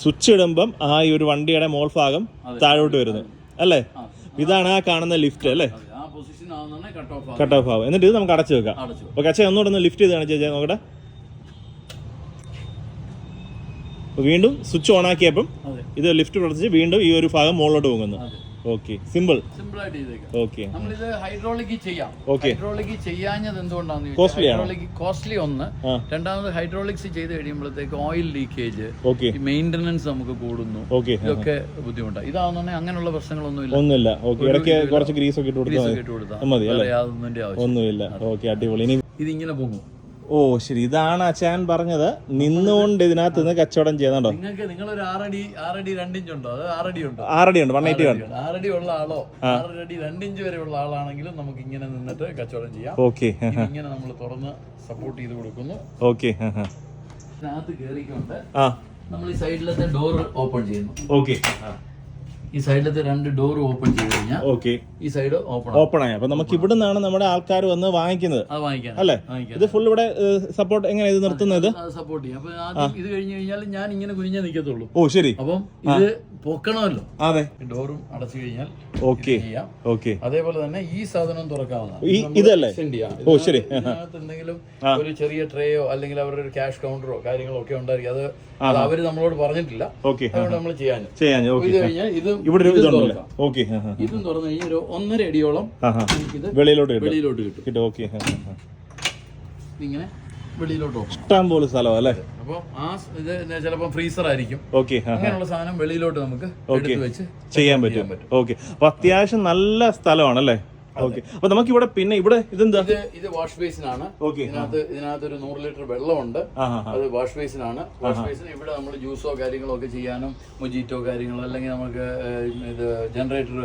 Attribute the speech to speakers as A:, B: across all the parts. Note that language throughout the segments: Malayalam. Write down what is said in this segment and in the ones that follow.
A: സ്വിച്ച് ഇടുമ്പം ആ ഈ ഒരു വണ്ടിയുടെ മോൾ ഭാഗം താഴോട്ട് വരുന്നു അല്ലേ? ഇതാണ് ആ കാണുന്ന ലിഫ്റ്റ് അല്ലേ?
B: കട്ട് ഓഫ്
A: ആവും എന്നിട്ട് ഇത് നമുക്ക് അടച്ചു വെക്കാം. ഓക്കെ അച്ഛൻ ഒന്നുകൂടെ ഒന്ന് ലിഫ്റ്റ് ചെയ്ത് കാണിച്ചു ചേച്ചാ നോക്കട്ടെ. വീണ്ടും സ്വിച്ച് ഓൺ ആക്കിയപ്പം ഇത് ലിഫ്റ്റ് പ്രവർത്തിച്ച് വീണ്ടും ഈ ഒരു ഭാഗം മുകളിലോട്ട് പോകുന്നു. ഓക്കെ സിമ്പിൾ
B: സിമ്പിൾ ആയിട്ട് ചെയ്തേക്കാം
A: ഓക്കെ
B: നമ്മളിത് ഹൈഡ്രോളിക് ചെയ്യാം. ഹൈഡ്രോളിക് ചെയ്യാഞ്ഞത് എന്തുകൊണ്ടാന്ന്? ഹൈഡ്രോളിക് കോസ്റ്റ്ലി ഒന്ന്. രണ്ടാമത് ഹൈഡ്രോളിക്സ് ചെയ്ത് കഴിയുമ്പോഴത്തേക്ക് ഓയിൽ ലീക്കേജ്
A: ഓക്കെ
B: മെയിന്റനൻസ് നമുക്ക് കൂടുന്നു.
A: ഓക്കെ
B: ഇതൊക്കെ ബുദ്ധിമുട്ടാണ് ഇതാവുന്നുണ്ടെങ്കിൽ അങ്ങനെയുള്ള പ്രശ്നങ്ങളൊന്നുമില്ല.
A: ഒന്നുമില്ല. ഓക്കെ ഇടയ്ക്ക് കുറച്ച് ഗ്രീസ് ഒക്കെ ഇട്ട് കൊടുത്താൽ മതി.
B: യാതൊന്നിന്റെ ആവശ്യം
A: ഒന്നുമില്ല. ഓക്കെ അടിപൊളി. ഇനി
B: ഇതിങ്ങനെ പോകും.
A: ഓ ശരി. ഇതാണ് അച്ഛൻ പറഞ്ഞത്. നിന്നുകൊണ്ട് ഇതിനകത്ത് നിന്ന് കച്ചവടം ചെയ്യുന്നുണ്ടോ?
B: നിങ്ങൾക്ക് നിങ്ങൾ ഒരു ആറടി ആറടി രണ്ടിഞ്ച് ഉണ്ടോ അത് ആറടി ഉണ്ടോ
A: ആറടി ഉണ്ട് വൺ എയ്റ്റി വൺ
B: ആറടി ഉള്ള ആളോ? ആറടി രണ്ടിഞ്ച് വരെ ഉള്ള ആളാണെങ്കിലും നമുക്ക് ഇങ്ങനെ നിന്നിട്ട് കച്ചവടം ചെയ്യാം.
A: ഓക്കെ.
B: ഇങ്ങനെ നമ്മൾ തുറന്ന് സപ്പോർട്ട് ചെയ്ത് കൊടുക്കുന്നു.
A: ഓക്കെ.
B: ഇതിനകത്ത് കയറിക്കൊണ്ട് നമ്മൾ ഈ സൈഡിലത്തെ ഡോർ ഓപ്പൺ ചെയ്യുന്നു.
A: ഓക്കെ.
B: ഈ സൈഡിലത്തെ രണ്ട് ഡോർ ഓപ്പൺ ചെയ്ത് കഴിഞ്ഞാൽ
A: ഓക്കെ
B: ഈ സൈഡ് ഓപ്പൺ
A: ഓപ്പൺ ആയി. അപ്പൊ നമുക്ക് ഇവിടെ നിന്നാണ് നമ്മുടെ ആൾക്കാർ വന്ന് വാങ്ങിക്കുന്നത്. അല്ലേ? ഇത് ഫുൾ ഇവിടെ സപ്പോർട്ട് എങ്ങനെ ഇത് നിർത്തുന്നത്?
B: സപ്പോർട്ട് ചെയ്യും. അപ്പൊ ആദ്യം ഇത് കഴിഞ്ഞു കഴിഞ്ഞാൽ ഞാൻ ഇങ്ങനെ കുനിഞ്ഞേ നിൽക്കത്തുള്ളൂ
A: ഓ ശരി.
B: അപ്പം ഇത് പൊക്കണമല്ലോ.
A: അതെ.
B: ഡോറും അടച്ചു കഴിഞ്ഞാൽ
A: ഓക്കെ ഓക്കെ
B: അതേപോലെ തന്നെ ഈ സാധനം നമുക്ക്
A: ഇതല്ലേ? ഓ, ശരി.
B: എന്തെങ്കിലും ഒരു ചെറിയ ട്രേയോ അല്ലെങ്കിൽ അവരുടെ ഒരു ക്യാഷ് കൗണ്ടറോ കാര്യങ്ങളോ ഒക്കെ ഉണ്ടായിരിക്കും. അത് അവർ നമ്മളോട് പറഞ്ഞിട്ടില്ല.
A: ഓക്കെ
B: നമ്മൾ ചെയ്യാൻ
A: ചെയ്യാൻ
B: ഇത് കഴിഞ്ഞാൽ ഇത്
A: ഇവിടെ ഒരു
B: ഇതും
A: ഇതുണ്ടല്ലേ. ഓക്കെ
B: ഇതും തുറന്നു കഴിഞ്ഞാൽ ഒരു ഒന്നര അടിയോളം നമുക്കിത്
A: വെളിയിലോട്ട്
B: വെളിയിലോട്ട് കിട്ടും.
A: കിട്ടും. ഓക്കെ
B: ഇങ്ങനെ വെളിയിലോട്ട്
A: ഇഷ്ടം പോലെ സ്ഥലം അല്ലേ?
B: അപ്പോൾ ആ ഇത് ചിലപ്പോ ഫ്രീസർ ആയിരിക്കും.
A: ഓക്കെ
B: അങ്ങനെയുള്ള സാധനം വെളിയിലോട്ട് നമുക്ക് എടുത്ത് വെച്ച്
A: ചെയ്യാൻ പറ്റും. ഓക്കെ അപ്പൊ അത്യാവശ്യം നല്ല സ്ഥലമാണ് അല്ലേ ഓക്കെ. അപ്പൊ നമുക്ക് ഇവിടെ പിന്നെ ഇവിടെ ഇതെന്താ?
B: ഇത് ഇത് വാഷ് ബേസിനാണ്.
A: ഓക്കെ
B: ഇതിനകത്ത് ഇതിനകത്ത് ഒരു നൂറ് ലിറ്റർ വെള്ളമുണ്ട്. അത് വാഷ് ബേസിനാണ്. വാഷ് ബേസിന് ഇവിടെ നമ്മൾ ജ്യൂസോ കാര്യങ്ങളോ ഒക്കെ ചെയ്യാനും മൊജീറ്റോ കാര്യങ്ങളോ അല്ലെങ്കിൽ നമുക്ക് ഇത് ജനറേറ്റർ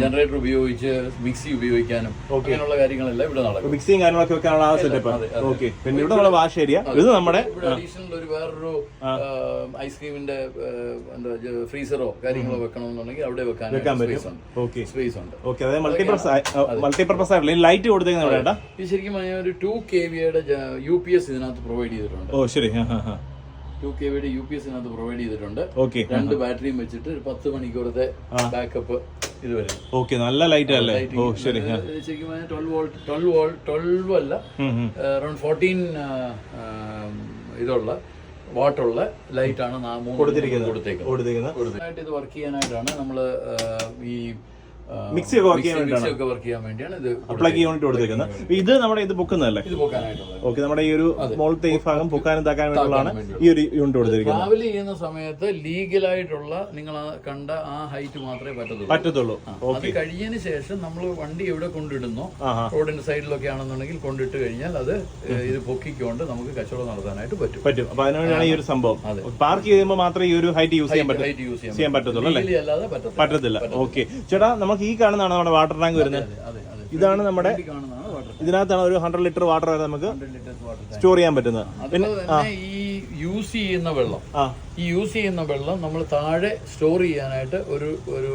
B: ജനറേറ്റർ ഉപയോഗിച്ച് മിക്സി ഉപയോഗിക്കാനും അങ്ങനെയുള്ള കാര്യങ്ങളെല്ലാം ഇവിടെ നടക്കും.
A: മിക്സിയും കാര്യങ്ങളൊക്കെ വെക്കാനുള്ള ആ സെറ്റപ്പ് ഓക്കെ. പിന്നെ ഇവിടെ നമ്മുടെ വാഷ് ഏരിയ. ഇത് നമ്മുടെ
B: അഡീഷണൽ ഒരു വേറൊരു ഐസ്ക്രീമിന്റെ എന്താ ഫ്രീസറോ കാര്യങ്ങളോ വെക്കണമെന്നുണ്ടെങ്കിൽ അവിടെ വെക്കാൻ സ്പേസ് ഉണ്ട്.
A: ഓക്കെ.
B: സ്പേസ് ഉണ്ട്.
A: ഓക്കെ അതായത് മൾട്ടിപർപ്പസ് മൾട്ടിപർപ്പസ് ആയിട്ടുള്ള ലൈറ്റ് കൊടുത്തേക്കുന്ന എവിടെയാ ഈ
B: ഇത് ശരിക്കും പറഞ്ഞാൽ ഒരു ടു കെ വിയുടെ യു പി എസ് ഇതിനകത്ത് പ്രൊവൈഡ് ചെയ്തിട്ടുണ്ട്.
A: ഓ ശരി.
B: ടു കെ വിയുടെ യു പി എസ് ഇതിനകത്ത് പ്രൊവൈഡ് ചെയ്തിട്ടുണ്ട്.
A: ഓക്കെ
B: രണ്ട് ബാറ്ററിയും വെച്ചിട്ട് ഒരു പത്ത് മണിക്കൂറത്തെ ബാക്കപ്പ് ഇത് വരും
A: ഓക്കെ നല്ല ലൈറ്റ് അല്ലേ? ഓ ശരി
B: ശരിക്കും പറഞ്ഞാൽ twelve volt twelve volt twelve അല്ല. അറൌണ്ട് ഫോർട്ടീൻ ഇതുള്ള വാട്ടുള്ള ലൈറ്റ് ആണ് നാ- മൂന്ന്
A: കൊടുത്തിരിക്കുന്നത്.
B: കൊടുത്തേക്കുന്നത്. ഇത് വർക്ക് ചെയ്യാനായിട്ടാണ് നമ്മൾ ഈ
A: മിക്സി ഒക്കെ വർക്ക് ചെയ്യാൻ
B: വേണ്ടിയാണ് വർക്ക് ചെയ്യാൻ വേണ്ടിയാണ് ഇത്
A: പ്ലഗ് യൂണിറ്റ് കൊടുത്തേക്കുന്നത്. ഇത് നമ്മുടെ ഇത് പൊക്കുന്നതല്ലേ? ഓക്കെ നമ്മുടെ ഈ ഒരു മോളത്തെ ഈ ഭാഗം പൊക്കാനും താക്കാനും വേണ്ടിയുള്ളതാണ് ഈ ഒരു യൂണിറ്റ് കൊടുത്തിരിക്കുന്നത്.
B: ട്രാവൽ ചെയ്യുന്ന സമയത്ത് ലീഗലായിട്ടുള്ള നിങ്ങൾ കണ്ട ആ ഹൈറ്റ് മാത്രമേ പറ്റത്തുള്ളൂ.
A: പറ്റത്തുള്ളൂ.
B: അത് കഴിഞ്ഞതിന് ശേഷം നമ്മൾ വണ്ടി എവിടെ കൊണ്ടിടുന്നോ റോഡിന്റെ സൈഡിലൊക്കെ ആണെന്നുണ്ടെങ്കിൽ കൊണ്ടിട്ട് കഴിഞ്ഞാൽ അത് ഇത് പൊക്കിക്കൊണ്ട് നമുക്ക് കച്ചവടം നടത്താനായിട്ട് പറ്റും.
A: പറ്റും. അപ്പൊ അതിനുവേണ്ടിയാണ് ഈ ഒരു സംഭവം. പാർക്ക് ചെയ്യുമ്പോൾ മാത്രമേ ഈ ഒരു ഹൈറ്റ് യൂസ് ചെയ്യാൻ പറ്റും
B: യൂസ് ചെയ്യാൻ
A: പറ്റത്തുള്ളൂ.
B: അല്ലാതെ പറ്റത്തില്ല.
A: ഓക്കെ ചേട്ടാ നമുക്ക് ഈ കാണുന്നതാണ് നമ്മുടെ വാട്ടർ ടാങ്ക് വരുന്നത്. ഇതാണ് നമ്മുടെ ഇതിനകത്താണ് ഒരു ഹൺഡ്രഡ് ലിറ്റർ വാട്ടർ വരെ നമുക്ക് സ്റ്റോർ ചെയ്യാൻ പറ്റുന്നത്.
B: പിന്നെ ഈ യൂസ് ചെയ്യുന്ന വെള്ളം.
A: ആ.
B: ഈ യൂസ് ചെയ്യുന്ന വെള്ളം നമ്മൾ താഴെ സ്റ്റോർ ചെയ്യാനായിട്ട് ഒരു ഒരു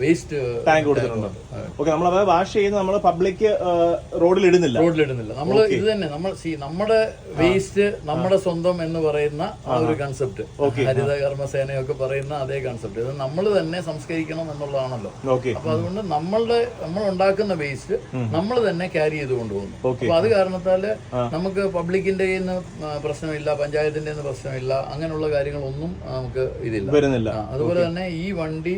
B: വേസ്റ്റ്
A: ടാങ്ക് കൊടുത്തിട്ടുണ്ട്. ഓക്കെ നമ്മൾ വാഷ് ചെയ്യുന്ന നമ്മൾ പബ്ലിക് റോഡിൽ ഇടുന്നില്ല.
B: റോഡിൽ ഇടുന്നില്ല നമ്മൾ ഇത് തന്നെ നമ്മൾ സി നമ്മുടെ വേസ്റ്റ് നമ്മുടെ സ്വന്തം എന്ന് പറയുന്ന ആ ഒരു കൺസെപ്റ്റ് ഹരിത കർമ്മസേനയൊക്കെ പറയുന്ന അതേ കൺസെപ്റ്റ് ഇത് നമ്മൾ തന്നെ സംസ്കരിക്കണം എന്നുള്ളതാണല്ലോ. അപ്പൊ അതുകൊണ്ട് നമ്മളുടെ നമ്മൾ ഉണ്ടാക്കുന്ന വേസ്റ്റ് നമ്മൾ തന്നെ ക്യാരി ചെയ്ത് കൊണ്ടുപോകുന്നു. അപ്പൊ അത് കാരണത്താൽ നമുക്ക് പബ്ലിക്കിന്റെ പ്രശ്നമില്ല പഞ്ചായത്തിന്റെ പ്രശ്നമില്ല അങ്ങനെയുള്ള കാര്യങ്ങളൊന്നും നമുക്ക് ഇതില്ല.
A: വരുന്നില്ല.
B: അതുപോലെ തന്നെ ഈ വണ്ടി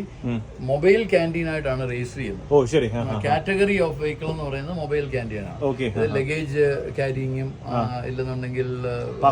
B: മൊബൈൽ ക്യാന്റീൻ ആയിട്ടാണ് രജിസ്റ്റർ ചെയ്യുന്നത്.
A: ഓ ശരി.
B: കാറ്റഗറി ഓഫ് വെഹിക്കിൾ എന്ന് പറയുന്നത് മൊബൈൽ ക്യാന്റീൻ ആണ് ലഗേജ് ക്യാരിങ്ങും ഇല്ലെന്നുണ്ടെങ്കിൽ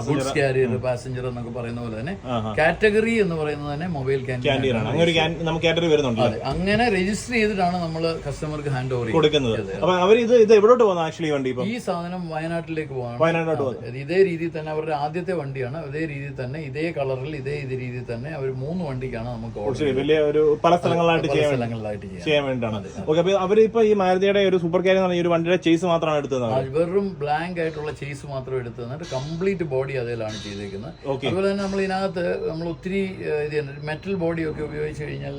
B: ഗുഡ്സ് ക്യാരിയർ പാസഞ്ചർ എന്നൊക്കെ പറയുന്ന പോലെ തന്നെ കാറ്റഗറി എന്ന് പറയുന്നത് തന്നെ മൊബൈൽ ക്യാന്റീൻ
A: ആണ് അങ്ങനെ
B: രജിസ്റ്റർ ചെയ്തിട്ടാണ് നമ്മൾ കസ്റ്റമർക്ക് ഹാൻഡ് ഓവർ ചെയ്യുന്നത്.
A: കൊടുക്കുന്നത്. അവർ ഇത് ഇത് എവിടോട്ട് ആക്ച്വലി വണ്ടി
B: ഈ സാധനം വയനാട്ടിലേക്ക് പോകാൻ
A: വയനാട്ടിലോട്ട്
B: ഇതേ രീതിയിൽ തന്നെ അവരുടെ ആദ്യത്തെ വണ്ടിയാണ്. അതേ രീതിയിൽ തന്നെ ഇതേ കളറിൽ ഇതേ ഇത് രീതിയിൽ തന്നെ അവർ മൂന്ന് വണ്ടിക്കാണ് നമുക്ക്
A: വലിയ ഒരു പല സ്ഥലങ്ങളിലായിട്ട് ചെയ്യാൻ
B: സ്ഥലങ്ങളിലായിട്ട് ചെയ്യാം.
A: ചെയ്യാൻ വേണ്ടിയിട്ടാണ് ഓക്കെ ഇപ്പൊ അവരിപ്പോ ഈ മാരുതിയുടെ ഒരു സൂപ്പർ കാര്യം എന്ന് പറഞ്ഞ ഈ ഒരു വണ്ടിയുടെ ചേസ് മാത്രമാണ് എടുത്തത്
B: വെറും ബ്ലാങ്ക് ആയിട്ടുള്ള ചേസ് മാത്രം എടുത്ത് തന്നിട്ട് കംപ്ലീറ്റ് ബോഡി അതിലാണ്
A: ചെയ്തിരിക്കുന്നത്
B: അതുപോലെ തന്നെ നമ്മൾ ഇതിനകത്ത് നമ്മൾ ഒത്തിരി ഇത് മെറ്റൽ ബോഡി ഒക്കെ ഉപയോഗിച്ച് കഴിഞ്ഞാൽ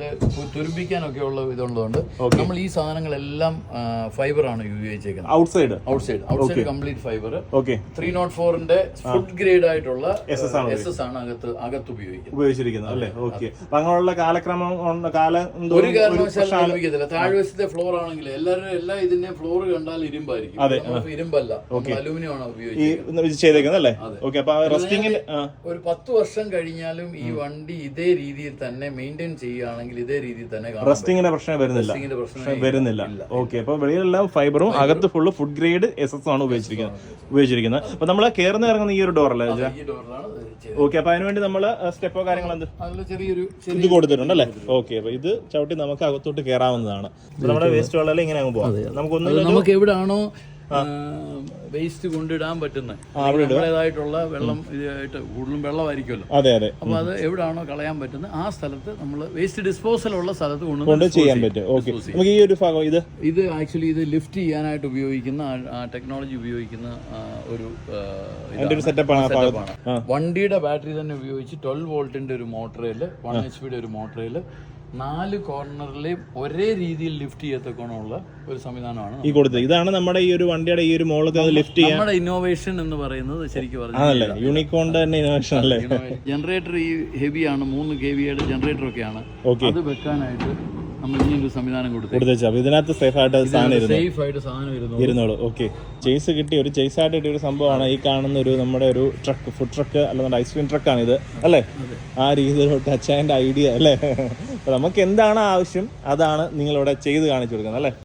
B: തുരുമ്പിക്കാനൊക്കെ ഉള്ള ഇതുള്ളതുകൊണ്ട് നമ്മൾ ഈ സാധനങ്ങളെല്ലാം ഫൈബർ ആണ് ഉപയോഗിച്ചേക്കുന്നത്.
A: Outside
B: outside outside outside complete fibre
A: okay
B: three nought ഫോറിന്റെ ഫുഡ് ഗ്രേഡ് ആയിട്ടുള്ള എസ് എസ് ആണ് അകത്ത് അകത്ത് അകത്ത് ഉപയോഗിക്കുന്നത്
A: ഉപയോഗിച്ചിരിക്കുന്നത്. അല്ലേ? ഓക്കെ അങ്ങനെയുള്ള കാലക്രമം കാലം
B: ഒരു കാരണവശാലും ഉപയോഗിക്കത്തില്ല. താഴ്വശത്തെ ഫ്ലോർ ആണെങ്കിൽ എല്ലാവരും എല്ലാ ഇതിന്റെയും ഫ്ലോർ കണ്ടാൽ ഇരുമ്പായിരിക്കും. അതെ. ഇരുമ്പല്ല. അലൂമിനിയം ആണ് ഉപയോഗിക്കുന്നത്
A: ചെയ്തേക്കുന്നത് അല്ലേ? ഓക്കെ അപ്പൊ റെസ്റ്റിംഗിൽ
B: ഒരു പത്ത് വർഷം കഴിഞ്ഞാലും ഈ വണ്ടി ഇതേ രീതിയിൽ തന്നെ മെയിന്റെയിൻ ചെയ്യുകയാണെങ്കിൽ ഇതേ രീതിയിൽ തന്നെ
A: റെസ്റ്റിംഗിന്റെ പ്രശ്നം വരുന്നില്ല. വരുന്നില്ല. ഓക്കെ അപ്പൊ വെളിയിലെല്ലാം ഫൈബറും അകത്ത് full food grade S S ആണ് ഉപയോഗിച്ചിരിക്കുന്നത്. ഉപയോഗിച്ചിരിക്കുന്നത്. അപ്പൊ നമ്മൾ കേറുന്ന ഇറങ്ങുന്ന ഈ ഒരു ഡോറല്ലേ
B: ഈ ഡോറിലാണ്
A: ഓക്കെ അപ്പൊ അതിനുവേണ്ടി നമ്മൾ സ്റ്റെപ്പോ കാര്യങ്ങൾ എന്ത്
B: ചെറിയൊരു
A: ഇത് കൊടുത്തിട്ടുണ്ട് അല്ലേ ഓക്കെ അപ്പൊ ഇത് ചവിട്ടി നമുക്ക് അകത്തോട്ട് കയറാവുന്നതാണ് നമ്മുടെ വേസ്റ്റ് വെള്ളം ഇങ്ങനെ അങ്ങ് പോവാം. നമുക്കൊന്നും
B: നമുക്ക് എവിടാണോ വേസ്റ്റ് കൊണ്ടിടാൻ പറ്റുന്ന. നമ്മുടേതായിട്ടുള്ള വെള്ളം ഇതായിട്ട് കൂടുതലും വെള്ളമായിരിക്കുമല്ലോ.
A: അതെ അതെ.
B: അപ്പൊ അത് എവിടെയാണോ കളയാൻ പറ്റുന്നത് ആ സ്ഥലത്ത് നമ്മൾ വേസ്റ്റ് ഡിസ്പോസൽ ഉള്ള സ്ഥലത്ത്
A: കൊണ്ട് ചെയ്യാൻ പറ്റും. ഓക്കെ നമുക്ക് ഈ ഒരു ഭാഗം ഇത്?
B: ഇത് ആക്ച്വലി ഇത് ലിഫ്റ്റ് ചെയ്യാനായിട്ട് ഉപയോഗിക്കുന്ന ടെക്നോളജി ഉപയോഗിക്കുന്ന ഒരു സെറ്റപ്പാണ് വണ്ടിയുടെ ബാറ്ററി തന്നെ ഉപയോഗിച്ച് ട്വൽവ് വോൾട്ടിന്റെ ഒരു മോട്ടറിൽ വൺ എച്ച് പിയുടെ ഒരു മോട്ടറിൽ നാല് കോർണറിലെയും ഒരേ രീതിയിൽ ലിഫ്റ്റ് ചെയ്യത്തക്കോണമുള്ള ഒരു സംവിധാനമാണ്
A: ഈ കൊടുത്തത് ഇതാണ് നമ്മുടെ ഈ ഒരു വണ്ടിയുടെ ഈ ഒരു മോളൊക്കെ ലിഫ്റ്റ് ചെയ്യാൻ
B: നമ്മുടെ ഇന്നോവേഷൻ എന്ന് പറയുന്നത് ശരിക്കും പറഞ്ഞാൽ
A: യൂണിക്കോണിന്റെ തന്നെ ഇന്നോവേഷൻ അല്ലേ?
B: ജനറേറ്റർ ഈ ഹെവിയാണ് മൂന്ന് കെ വിയുടെ ജനറേറ്റർ ഒക്കെയാണ്. അത് വെക്കാനായിട്ട് നമ്മൾ ഈ ഒരു സംവിധാനം കൊടുത്തു
A: ഇതിനകത്ത് സേഫ് ആയിട്ട് സാധനം ഇരുന്നു?
B: സേഫ് ആയിട്ട് സാധനം ഇരുന്നു
A: ഇരുന്നോളൂ. ഓക്കെ. ചേസ് കിട്ടി ഒരു ചേസ് ആയിട്ട് കിട്ടിയ ഒരു സംഭവമാണ് ഈ കാണുന്ന ഒരു നമ്മുടെ ഒരു ട്രക്ക് ഫുഡ് ട്രക്ക് അല്ലെങ്കിൽ ഐസ്ക്രീം ട്രക്കാണ് ഇത് അല്ലേ? ആ രീതിയിലോട്ട് അച്ചായന്റെ ഐഡിയ അല്ലേ? നമുക്ക് എന്താണ് ആവശ്യം? അതാണ് നിങ്ങളിവിടെ ചെയ്ത് കാണിച്ചു കൊടുക്കുന്നത് അല്ലേ?